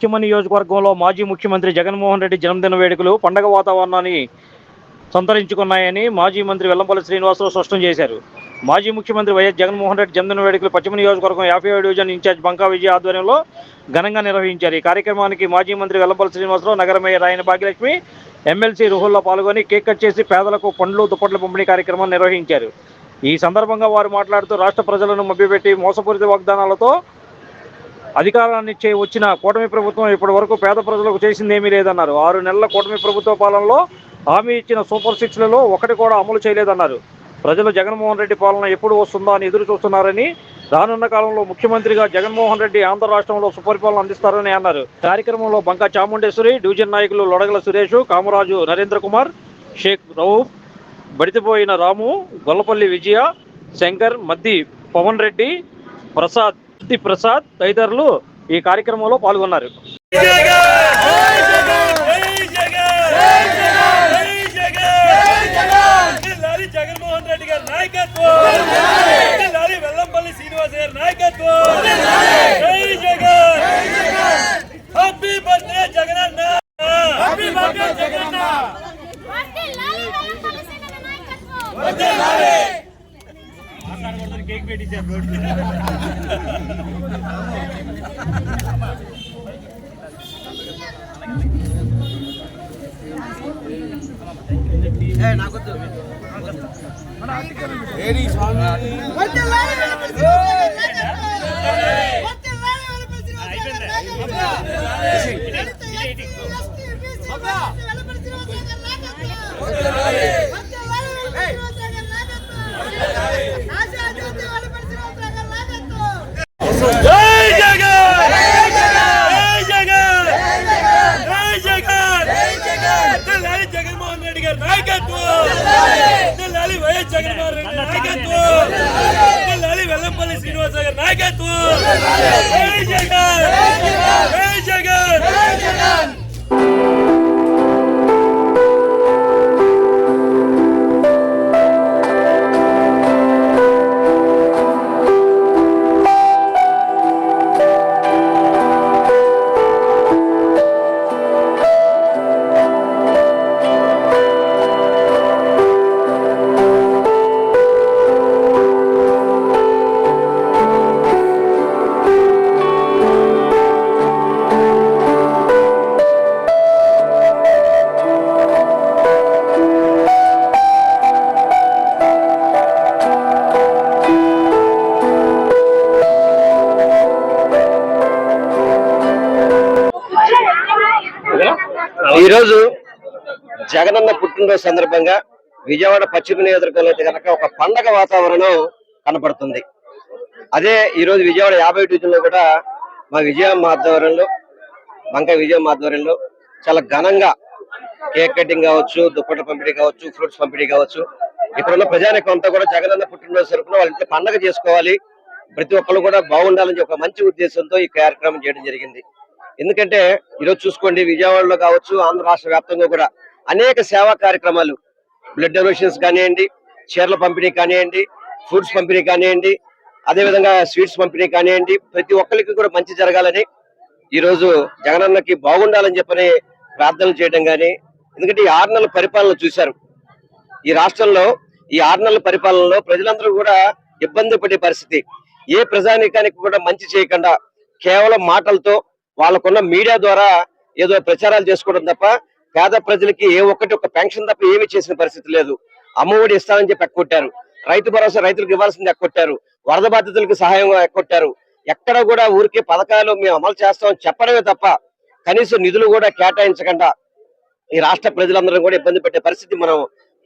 పశ్చిమ నియోజకవర్గంలో మాజీ ముఖ్యమంత్రి జగన్మోహన్ రెడ్డి జన్మదిన వేడుకలు పండగ వాతావరణాన్ని సంతరించుకున్నాయని మాజీ మంత్రి వెల్లంపల్లి శ్రీనివాసరావు స్పష్టం చేశారు. మాజీ ముఖ్యమంత్రి వైఎస్ జగన్మోహన్ రెడ్డి జన్మదిన వేడుకలు పశ్చిమ నియోజకవర్గం యాభై డివిజన్ ఇన్ఛార్జ్ బంకా విజయ ఆధ్వర్యంలో ఘనంగా నిర్వహించారు. ఈ కార్యక్రమానికి మాజీ మంత్రి వెల్లంపల్లి శ్రీనివాసరావు నగర మేయర్ ఆయన భాగ్యలక్ష్మి ఎమ్మెల్సీ రుహుల్లో పాల్గొని కేక్ కట్ చేసి పేదలకు పండ్లు దుప్పట్ల పంపిణీ కార్యక్రమం నిర్వహించారు. ఈ సందర్భంగా వారు మాట్లాడుతూ రాష్ట్ర ప్రజలను మభ్యపెట్టి మోసపూరిత వాగ్దానాలతో అధికారాన్ని చే వచ్చిన కూటమి ప్రభుత్వం ఇప్పటి వరకు పేద ప్రజలకు చేసింది ఏమీ లేదన్నారు. ఆరు నెలల కూటమి ప్రభుత్వ పాలనలో హామీ ఇచ్చిన సూపర్ సిక్స్లలో ఒకటి కూడా అమలు చేయలేదన్నారు. ప్రజలు జగన్మోహన్ రెడ్డి పాలన ఎప్పుడు వస్తుందా అని ఎదురు చూస్తున్నారని రానున్న కాలంలో ముఖ్యమంత్రిగా జగన్మోహన్ రెడ్డి ఆంధ్ర రాష్ట్రంలో సుపరిపాలన అందిస్తారని అన్నారు. కార్యక్రమంలో బంకా చాముండేశ్వరి డివిజన్ నాయకులు లొడగల సురేష్ కామరాజు నరేంద్ర కుమార్ షేక్ రౌఫ్ బడితిపోయిన రాము గొల్లపల్లి విజయ శంకర్ మద్ది పవన్ రెడ్డి ప్రసాద్ మద్ది ప్రసాద్ తదితరులు ఈ కార్యక్రమంలో పాల్గొన్నారు. జగన్మోహన్ రెడ్డి గారి నాయకత్వం. వెల్లంపల్లి శ్రీనివాస్ గారి నాయకత్వం. జై జగన్. హ్యాపీ బర్త్డే జగనన్న. హ్యాపీ బర్త్డే జగనన్న. వర్ధిల్లాలి వెల్లంపల్లి శ్రీనివాస నాయకత్వం కేక్ పెట్టించారు వర్ధిల్లాలి వెల్లంపల్లి శ్రీనివాస నాయకత్వం వర్ధిల్లాలి వెల్లంపల్లి శ్రీనివాస నాయకత్వం దళిత వెల్లంపల్లి శ్రీనివాస గారి నాయకత్వం! జగన్ ఈరోజు జగనన్న పుట్టినరోజు సందర్భంగా విజయవాడ పశ్చిమ నియోజకవర్గంలో అయితే కనుక ఒక పండగ వాతావరణం కనపడుతుంది. అదే ఈ రోజు విజయవాడ యాభై డివిజన్లో కూడా మా విజయం ఆధ్వర్యంలో వంక విజయం ఆధ్వర్యంలో చాలా ఘనంగా కేక్ కటింగ్ కావచ్చు దుప్పట్ల పంపిణీ కావచ్చు ఫ్రూట్స్ పంపిణీ కావచ్చు. ఇక్కడ ఉన్న ప్రజానికం అంతా కూడా జగనన్న పుట్టినరోజు సరుకున వాళ్ళ ఇంట్లో పండగ చేసుకోవాలి. ప్రతి ఒక్కరు కూడా బాగుండాలని ఒక మంచి ఉద్దేశంతో ఈ కార్యక్రమం చేయడం జరిగింది. ఎందుకంటే ఈరోజు చూసుకోండి విజయవాడలో కావచ్చు ఆంధ్ర రాష్ట్ర వ్యాప్తంగా కూడా అనేక సేవా కార్యక్రమాలు. బ్లడ్ డొనేషన్స్ కానివ్వండి చీరల పంపిణీ కానివ్వండి ఫ్రూట్స్ పంపిణీ కానివ్వండి అదేవిధంగా స్వీట్స్ పంపిణీ కానివ్వండి ప్రతి ఒక్కరికి కూడా మంచి జరగాలని ఈరోజు జగనన్నకి బాగుండాలని చెప్పని ప్రార్థనలు చేయడం కానీ ఎందుకంటే ఈ ఆరు నెలల పరిపాలన చూశారు. ఈ రాష్ట్రంలో ఈ ఆరు నెలల పరిపాలనలో ప్రజలందరూ కూడా ఇబ్బంది పడే పరిస్థితి. ఏ ప్రజానీకానికి కూడా మంచి చేయకుండా కేవలం మాటలతో వాళ్ళకున్న మీడియా ద్వారా ఏదో ప్రచారాలు చేసుకోవడం తప్ప పేద ప్రజలకి ఏ ఒక్కటి ఒక పెన్షన్ తప్ప ఏమీ చేసిన పరిస్థితి లేదు. అమ్మఒడి ఇస్తానని చెప్పి ఎక్కొట్టారు. రైతు భరోసా రైతులకు ఇవ్వాల్సింది ఎక్కొట్టారు. వరద బాధితులకు సహాయం ఎక్కొట్టారు. ఎక్కడ కూడా ఊరికే పథకాలు మేము అమలు చేస్తామని చెప్పడమే తప్ప కనీసం నిధులు కూడా కేటాయించకుండా ఈ రాష్ట్ర ప్రజలందరూ కూడా ఇబ్బంది పెట్టే పరిస్థితి మనం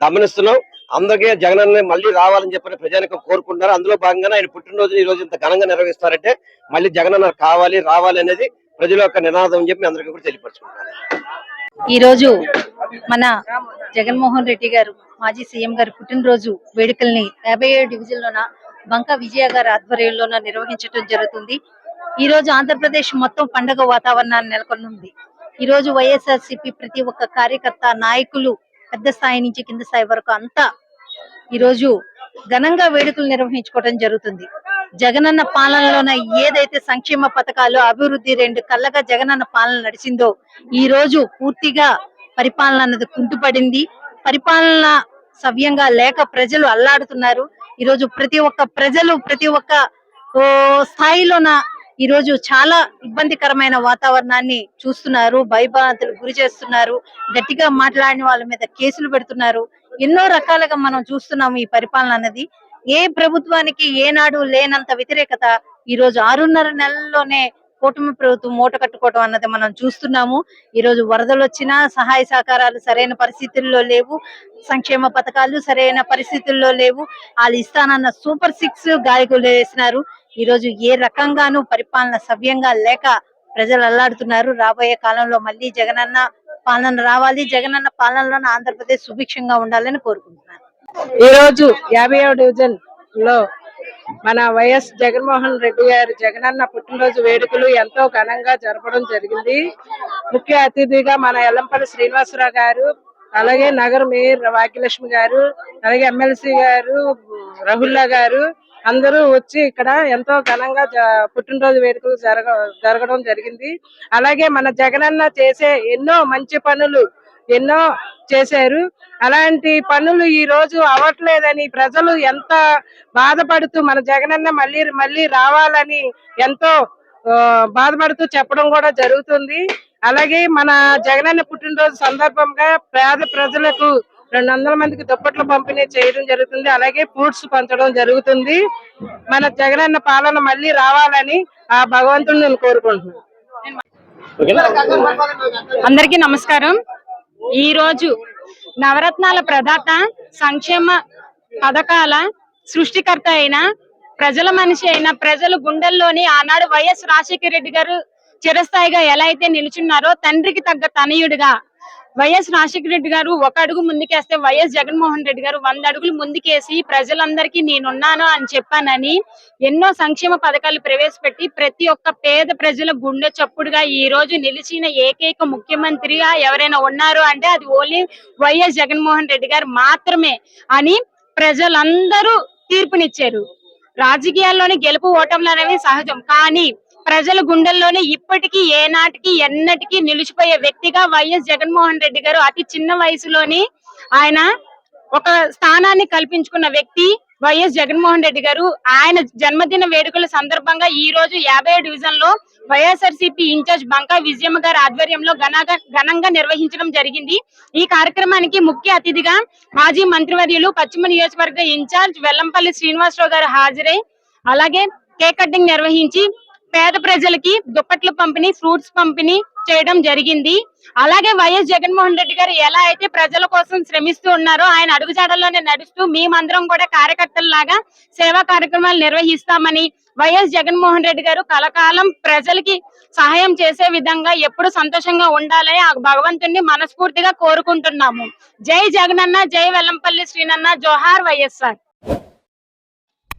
గమనిస్తున్నాం. అందరికీ జగన్ మళ్ళీ రావాలని చెప్పని ప్రజానికం కోరుకుంటున్నారు. అందులో భాగంగానే ఆయన పుట్టినరోజు ఈ రోజు ఇంత ఘనంగా నిర్వహిస్తారంటే మళ్ళీ జగనన్న కావాలి రావాలి అనేది ప్రజల యొక్క నినాదం అని చెప్పి అందరికీ కూడా తెలియపరచుకుంటాను. ఈ రోజు మన జగన్మోహన్ రెడ్డి గారు మాజీ సీఎం గారి పుట్టినరోజు వేడుకల్ని యాభై ఏడు డివిజన్ లోన బంకా విజయ గారి ఆధ్వర్యంలోన నిర్వహించడం జరుగుతుంది. ఈ రోజు ఆంధ్రప్రదేశ్ మొత్తం పండగ వాతావరణాన్ని నెలకొనుంది ఈ రోజు వైఎస్ఆర్సీపీ ప్రతి ఒక్క కార్యకర్త నాయకులు పెద్ద స్థాయి నుంచి కింద స్థాయి వరకు అంతా ఈ రోజు ఘనంగా వేడుకలు నిర్వహించుకోవడం జరుగుతుంది. జగనన్న పాలనలోన ఏదైతే సంక్షేమ పథకాలు అభివృద్ధి రెండు కళ్ళగా జగనన్న పాలన నడిచిందో ఈ రోజు పూర్తిగా పరిపాలన అన్నది కుంటుపడింది. పరిపాలన సవ్యంగా లేక ప్రజలు అల్లాడుతున్నారు. ఈ రోజు ప్రతి ఒక్క ప్రజలు ప్రతి ఒక్క స్థాయిలోన ఈ రోజు చాలా ఇబ్బందికరమైన వాతావరణాన్ని చూస్తున్నారు భయభ్రాంతులు గురి చేస్తున్నారు. గట్టిగా మాట్లాడిన వాళ్ళ మీద కేసులు పెడుతున్నారు. ఎన్నో రకాలుగా మనం చూస్తున్నాము ఈ పరిపాలన అన్నది ఏ ప్రభుత్వానికి ఏనాడు లేనంత వ్యతిరేకత ఈ రోజు ఆరున్నర నెలల్లోనే కూటమి ప్రభుత్వం మూట కట్టుకోవడం అన్నది మనం చూస్తున్నాము. ఈ రోజు వరదలు వచ్చినా సహాయ సహకారాలు సరైన పరిస్థితుల్లో లేవు. సంక్షేమ పథకాలు సరైన పరిస్థితుల్లో లేవు. వాళ్ళు ఇస్తానన్న సూపర్ సిక్స్ గాయకులు వేసినారు ఈ రోజు ఏ రకంగానూ పరిపాలన సవ్యంగా లేక ప్రజలు అల్లాడుతున్నారు. రాబోయే కాలంలో మళ్ళీ జగనన్న పాలన రావాలి. జగనన్న పాలనలోనే ఆంధ్రప్రదేశ్ సుభిక్షంగా ఉండాలని కోరుకుంటున్నాను. ఈ రోజు యాభై డివిజన్లో మన వైఎస్ జగన్మోహన్ రెడ్డి గారు జగనన్న పుట్టినరోజు వేడుకలు ఎంతో ఘనంగా జరపడం జరిగింది. ముఖ్య అతిథిగా మన ఎల్లంపల్లి శ్రీనివాసరావు గారు అలాగే నగర మేయర్ వాక్యలక్ష్మి గారు అలాగే ఎమ్మెల్సీ గారు రహుల్లా గారు అందరూ వచ్చి ఇక్కడ ఎంతో ఘనంగా జ- పుట్టినరోజు వేడుకలు జరగ జరగడం జరిగింది. అలాగే మన జగనన్న చేసే ఎన్నో మంచి పనులు ఎన్నో చేశారు. అలాంటి పనులు ఈ రోజు అవ్వట్లేదని ప్రజలు ఎంత బాధపడుతూ మన జగనన్న మళ్ళీ మళ్ళీ రావాలని ఎంతో బాధపడుతూ చెప్పడం కూడా జరుగుతుంది. అలాగే మన జగనన్న పుట్టినరోజు సందర్భంగా పేద ప్రజలకు రెండు వందల మందికి దుప్పట్లు పంపిణీ చేయడం జరుగుతుంది. అలాగే ఫ్రూట్స్ పంచడం జరుగుతుంది. మన జగనన్న పాలన మళ్ళీ రావాలని ఆ భగవంతుని నేను కోరుకుంటున్నాను. అందరికీ నమస్కారం. ఈ రోజు నవరత్నాల ప్రదాత సంక్షేమ పథకాల సృష్టికర్త అయిన ప్రజల మనిషి అయిన ప్రజల గుండెల్లోని ఆనాడు వైఎస్ రాజశేఖర రెడ్డి గారు చిరస్థాయిగా ఎలా అయితే నిలుచున్నారో తండ్రికి తగ్గ తనయుడిగా వైఎస్ రాజశేఖర రెడ్డి గారు ఒక అడుగు ముందుకేస్తే వైఎస్ జగన్మోహన్ రెడ్డి గారు వంద అడుగులు ముందుకేసి ప్రజలందరికీ నేనున్నాను అని చెప్పానని ఎన్నో సంక్షేమ పథకాలు ప్రవేశపెట్టి ప్రతి ఒక్క పేద ప్రజల గుండె చప్పుడుగా ఈ రోజు నిలిచిన ఏకైక ముఖ్యమంత్రిగా ఎవరైనా ఉన్నారు అంటే అది ఓన్లీ వైఎస్ జగన్మోహన్ రెడ్డి గారు మాత్రమే అని ప్రజలందరూ తీర్పునిచ్చారు. రాజకీయాల్లోని గెలుపు ఓటములు అనేవి సహజం. కానీ ప్రజల గుండెల్లోనే ఇప్పటికీ ఏనాటికి ఎన్నటికీ నిలిచిపోయే వ్యక్తిగా వైఎస్ జగన్మోహన్ రెడ్డి గారు అతి చిన్న వయసులోని ఆయన ఒక స్థానాన్ని కల్పించుకున్న వ్యక్తి వైఎస్ జగన్మోహన్ రెడ్డి గారు. ఆయన జన్మదిన వేడుకల సందర్భంగా ఈ రోజు యాభై డివిజన్లో వైఎస్ఆర్సీపీ ఇన్ఛార్జ్ బంకా విజయమ్మ గారి ఆధ్వర్యంలో ఘనంగా ఘనంగా నిర్వహించడం జరిగింది. ఈ కార్యక్రమానికి ముఖ్య అతిథిగా మాజీ మంత్రివర్యులు పశ్చిమ నియోజకవర్గ ఇన్ఛార్జ్ వెల్లంపల్లి శ్రీనివాసరావు గారు హాజరై అలాగే కేక్ కటింగ్ నిర్వహించి పేద ప్రజలకి దుప్పట్లు పంపిణీ ఫ్రూట్స్ పంపిణీ చేయడం జరిగింది. అలాగే వైఎస్ జగన్మోహన్ రెడ్డి గారు ఎలా అయితే ప్రజల కోసం శ్రమిస్తూ ఉన్నారో ఆయన అడుగుజాడల్లోనే నడుస్తూ మేమందరం కూడా కార్యకర్తల్లాగా సేవా కార్యక్రమాలు నిర్వహిస్తామని వైఎస్ జగన్మోహన్ రెడ్డి గారు కలకాలం ప్రజలకి సహాయం చేసే విధంగా ఎప్పుడు సంతోషంగా ఉండాలని ఆ భగవంతుణ్ణి మనస్ఫూర్తిగా కోరుకుంటున్నాము. జై జగనన్న జై వెల్లంపల్లి శ్రీనన్న జోహార్ వైఎస్ఆర్.